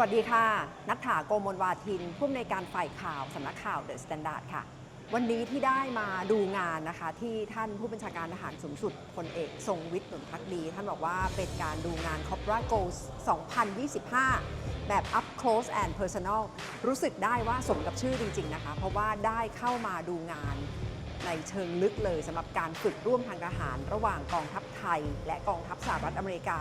วัสดีค่ะ นัทถาโกมลวาทิน ผู้อำนวยการฝ่ายข่าวสำนักข่าวเดอะสแตนดาร์ดค่ะ วันนี้ที่ได้มาดูงานนะคะ ที่ท่านผู้บัญชาการทหารสูงสุดพลเอกทรงวิทย์หนุนพักดี ท่านบอกว่าเป็นการดูงาน c o p r a Goals 2025 แบบ up close and personal รู้สึกได้ว่าสมกับชื่อจริง ๆ นะคะ เพราะว่าได้เข้ามาดูงานในเชิงลึกเลยสำหรับการฝึกร่วมทางทหาร ระหว่างกองทัพไทย และกองทัพสหรัฐอเมริกา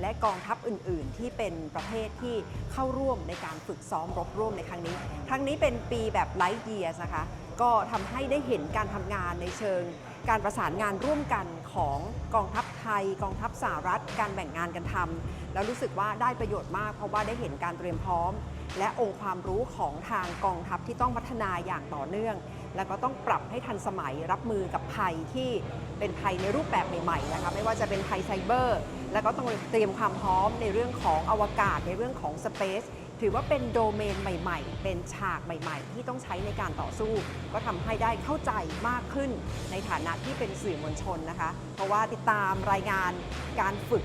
และกองทัพอื่น ๆ ที่เป็นประเภทที่เข้าร่วมในการฝึกซ้อมรบร่วมในครั้งนี้ ครั้งนี้เป็นปีแบบไลท์เยียร์นะคะ ก็ทำให้ได้เห็นการทำงานในเชิง การประสานงานร่วมกันของกองทัพไทย กองทัพสหรัฐ การแบ่งงานกันทำแล้วรู้สึกว่าได้ประโยชน์มาก เพราะว่าได้เห็นการเตรียมพร้อม และองค์ความรู้ของทางกองทัพที่ต้องพัฒนาอย่างต่อเนื่อง แล้วก็ต้องปรับให้ทันสมัยรับมือกับภัยที่เป็นภัยในรูปแบบใหม่ๆนะคะไม่ว่าจะเป็นภัยไซเบอร์ แล้วก็ต้องเตรียมความพร้อมในเรื่องของอวกาศในเรื่องของสเปซถือว่าเป็นโดเมนใหม่ ๆ เป็นฉากใหม่ ๆ ที่ต้องใช้ในการต่อสู้ ก็ทำให้ได้เข้าใจมากขึ้นในฐานะที่เป็นสื่อมวลชนนะคะ เพราะว่าติดตามรายงานการฝึก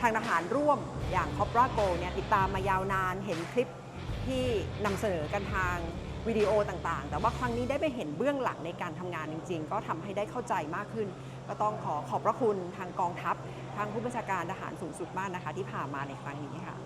ทางทหารร่วมอย่างคอปราโกเนี่ยติดตามมายาวนานเห็นคลิปที่นำเสนอกันทาง วิดีโอต่างๆ แต่ว่าครั้งนี้ได้ไปเห็นเบื้องหลังในการทำงานจริง ๆ ก็ทำให้ได้เข้าใจมากขึ้น ก็ต้องขอขอบพระคุณทางกองทัพ ทางผู้บัญชาการทหารสูงสุดมากนะคะ ที่พามาในครั้งนี้ค่ะ